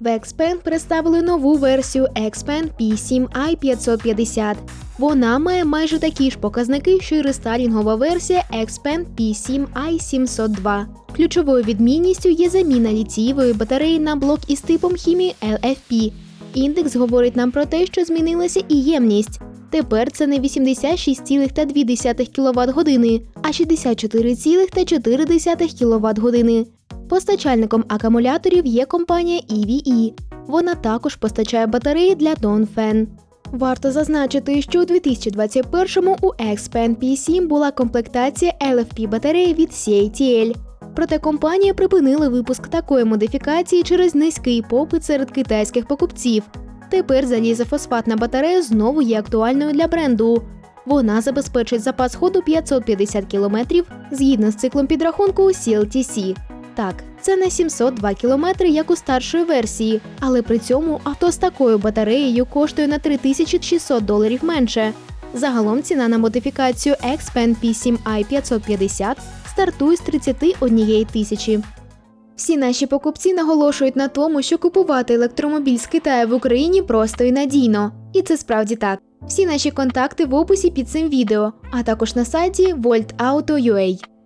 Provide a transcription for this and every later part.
В Xpeng представили нову версію Xpeng P7i 550. Вона має майже такі ж показники, що й рестайлінгова версія Xpeng P7i 702. Ключовою відмінністю є заміна ліцієвої батареї на блок із типом хімії LFP. Індекс говорить нам про те, що змінилася і ємність. Тепер це не 86,2 кВт години, а 64,4 кВт години. Постачальником акумуляторів є компанія EVE. Вона також постачає батареї для Dongfeng. Варто зазначити, що у 2021-му у Xpeng P7 була комплектація LFP батареї від CATL. Проте компанія припинила випуск такої модифікації через низький попит серед китайських покупців. Тепер залізофосфатна батарея знову є актуальною для бренду. Вона забезпечить запас ходу 550 км згідно з циклом підрахунку CLTC. Так, це не 702 км, як у старшої версії, але при цьому авто з такою батареєю коштує на 3600 доларів менше. Загалом ціна на модифікацію Xpeng P7i 550 стартує з 31 тисячі. Всі наші покупці наголошують на тому, що купувати електромобіль з Китаю в Україні просто і надійно. І це справді так. Всі наші контакти в описі під цим відео, а також на сайті voltauto.ua.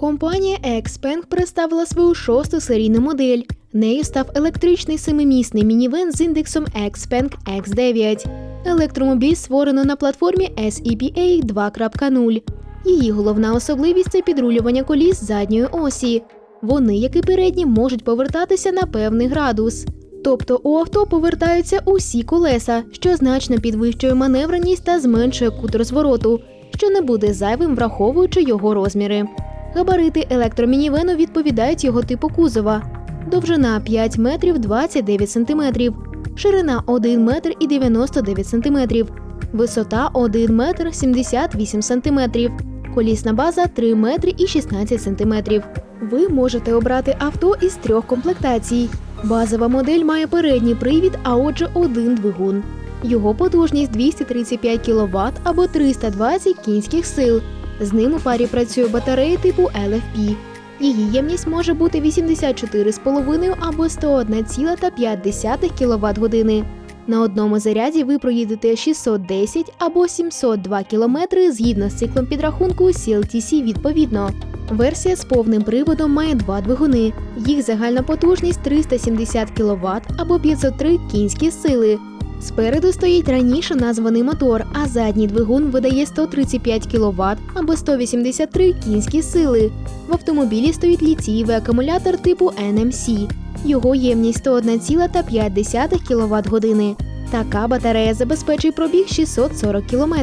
Компанія Xpeng представила свою шосту серійну модель. Нею став електричний семимісний мінівен з індексом Xpeng X9. Електромобіль створено на платформі SEPA 2.0. Її головна особливість це підрулювання коліс задньої осі. Вони, як і передні, можуть повертатися на певний градус. Тобто у авто повертаються усі колеса, що значно підвищує маневреність та зменшує кут розвороту, що не буде зайвим, враховуючи його розміри. Габарити електромінівену відповідають його типу кузова. Довжина 5 метрів 29 сантиметрів, ширина 1 метр і 99 сантиметрів, висота 1 метр 78 сантиметрів, колісна база 3 метри і 16 сантиметрів. Ви можете обрати авто із трьох комплектацій. Базова модель має передній привід, а отже один двигун. Його потужність 235 кВт або 320 кінських сил. З ним у парі працює батарея типу LFP. Її ємність може бути 84,5 або 101,5 кВт години. На одному заряді ви проїдете 610 або 702 км згідно з циклом підрахунку CLTC відповідно. Версія з повним приводом має два двигуни. Їх загальна потужність 370 кВт або 503 кінські сили. Спереду стоїть раніше названий мотор, а задній двигун видає 135 кВт або 183 кінські сили. В автомобілі стоїть ліцієвий акумулятор типу NMC. Його ємність 101,5 кВт години. Така батарея забезпечить пробіг 640 км.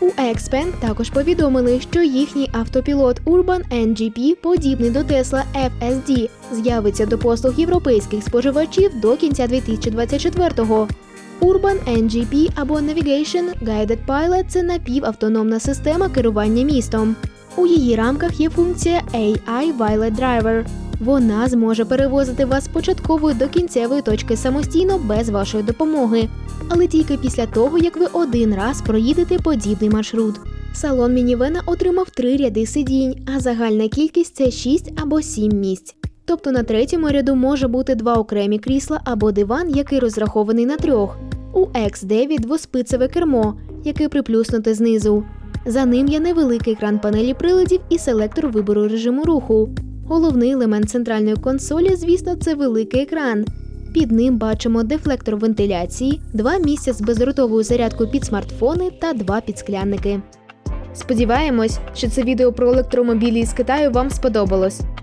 У Xpeng також повідомили, що їхній автопілот Urban NGP, подібний до Tesla FSD, з'явиться до послуг європейських споживачів до кінця 2024-го. Urban NGP або Navigation Guided Pilot – це напівавтономна система керування містом. У її рамках є функція AI Violet Driver. Вона зможе перевозити вас з початкової до кінцевої точки самостійно без вашої допомоги, але тільки після того, як ви один раз проїдете подібний маршрут. Салон мінівена отримав три ряди сидінь, а загальна кількість це 6 або 7 місць. Тобто на третьому ряду може бути два окремі крісла або диван, який розрахований на трьох. У X9 двоспицеве кермо, яке приплюснуте знизу. За ним є невеликий екран панелі приладів і селектор вибору режиму руху. Головний елемент центральної консолі, звісно, це великий екран. Під ним бачимо дефлектор вентиляції, два місця з безротовою зарядкою під смартфони та два підсклянники. Сподіваємось, що це відео про електромобілі з Китаю вам сподобалось.